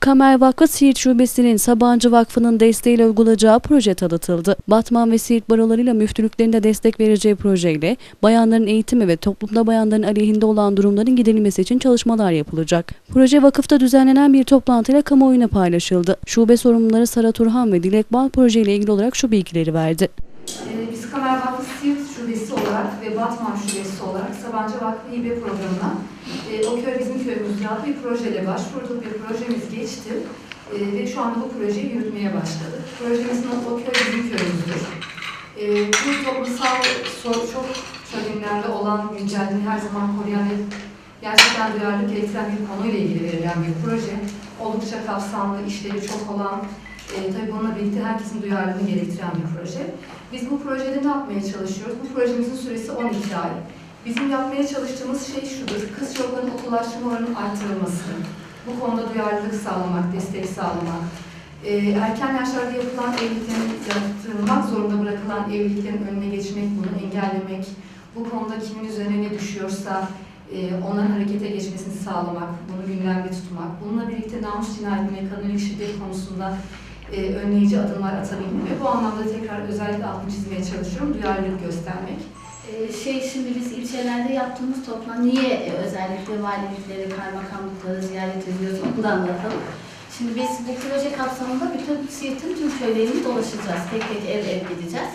Kamer Vakfı Siirt Şubesi'nin Sabancı Vakfı'nın desteğiyle uygulayacağı proje tanıtıldı. Batman ve Siirt barolarıyla müftülüklerinde destek vereceği projeyle bayanların eğitimi ve toplumda bayanların aleyhinde olan durumların giderilmesi için çalışmalar yapılacak. Proje vakıfta düzenlenen bir toplantıyla kamuoyuna paylaşıldı. Şube sorumluları Sara Turhan ve Dilek Bal projeyle ilgili olarak şu bilgileri verdi. Biz Kamer Vakfı Siirt Şubesi olarak ve Batman Şubesi olarak Sabancı Vakfı Hibe Programı'na e, O Köy Bizim Köyümüz adlı bir projeyle başvurduk ve projemiz geçti. E, ve şu anda bu projeyi yürütmeye başladık. Projemizin adı O Köy Bizim Köyümüzdür. E, bu toplumsal soru çok çözümlerde olan, güncelliğini her zaman koruyan ve gerçekten duyarlılık gerektiren bir konuyla ilgili verilen bir proje. Oldukça kapsamlı, işleri çok olan, e, tabii bununla birlikte herkesin duyarlılığını gerektiren bir proje. Biz bu projede ne yapmaya çalışıyoruz? Bu projemizin süresi 12 ay. Bizim yapmaya çalıştığımız şey şudur, kız çocukların okullaştırma oranının arttırılması. Bu konuda duyarlılık sağlamak, destek sağlamak. Ee, erken yaşlarda yapılan evliliklerin yaptırılmak zorunda bırakılan evliliklerin önüne geçmek, bunu engellemek. Bu konuda kimin üzerine ne düşüyorsa e, onların harekete geçmesini sağlamak, bunu gündemde tutmak. Bununla birlikte namus cinayeti ve kadınlık şiddet konusunda e, önleyici adımlar atabilmek ve bu anlamda tekrar özellikle altını çizmeye çalışıyorum, duyarlılık göstermek. Ee, Şey şimdi biz ilçelerde yaptığımız toplantı niye e, özellikle valilikleri, kaymakamlıkları ziyaret ediyoruz onu da anlatalım. Şimdi biz bu proje kapsamında bütün Siirt'in tüm köylerini dolaşacağız. Tek tek ev ev gideceğiz.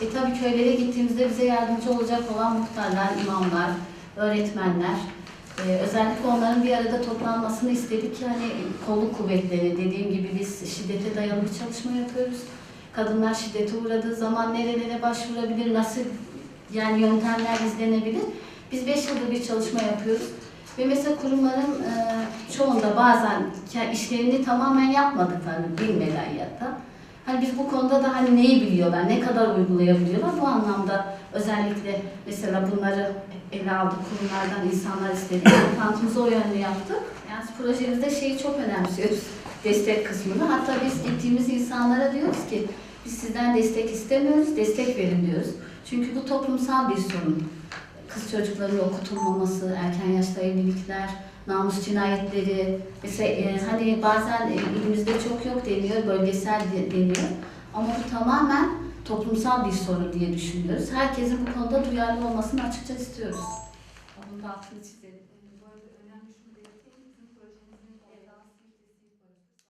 E tabii köylere gittiğimizde bize yardımcı olacak olan muhtarlar, imamlar, öğretmenler. E, özellikle onların bir arada toplanmasını istedik ki hani kolluk kuvvetleri dediğim gibi biz şiddete dayalı bir çalışma yapıyoruz. Kadınlar şiddete uğradığı zaman nerelere başvurabilir, nasıl yani yöntemler izlenebilir. Biz 5 yıldır bir çalışma yapıyoruz. Ve mesela kurumların e, çoğunda bazen işlerini tamamen yapmadıklarını bilmeden ya da hani biz bu konuda da hani neyi biliyorlar, ne kadar uygulayabiliyorlar bu anlamda özellikle mesela bunları ele aldık kurumlardan insanlar istedik. Toplantımızı o yönde yaptık. Yani projemizde şeyi çok önemsiyoruz. Destek kısmını. Hatta biz gittiğimiz insanlara diyoruz ki biz sizden destek istemiyoruz, destek verin diyoruz. Çünkü bu toplumsal bir sorun. Kız çocukların okutulmaması, erken yaşta evlilikler, namus cinayetleri. Mesela e, hani bazen e, ilimizde çok yok deniyor, bölgesel de- deniyor. Ama bu tamamen toplumsal bir sorun diye düşünüyoruz. Herkesin bu konuda duyarlı olmasını açıkça istiyoruz. Bunun da altını çizelim.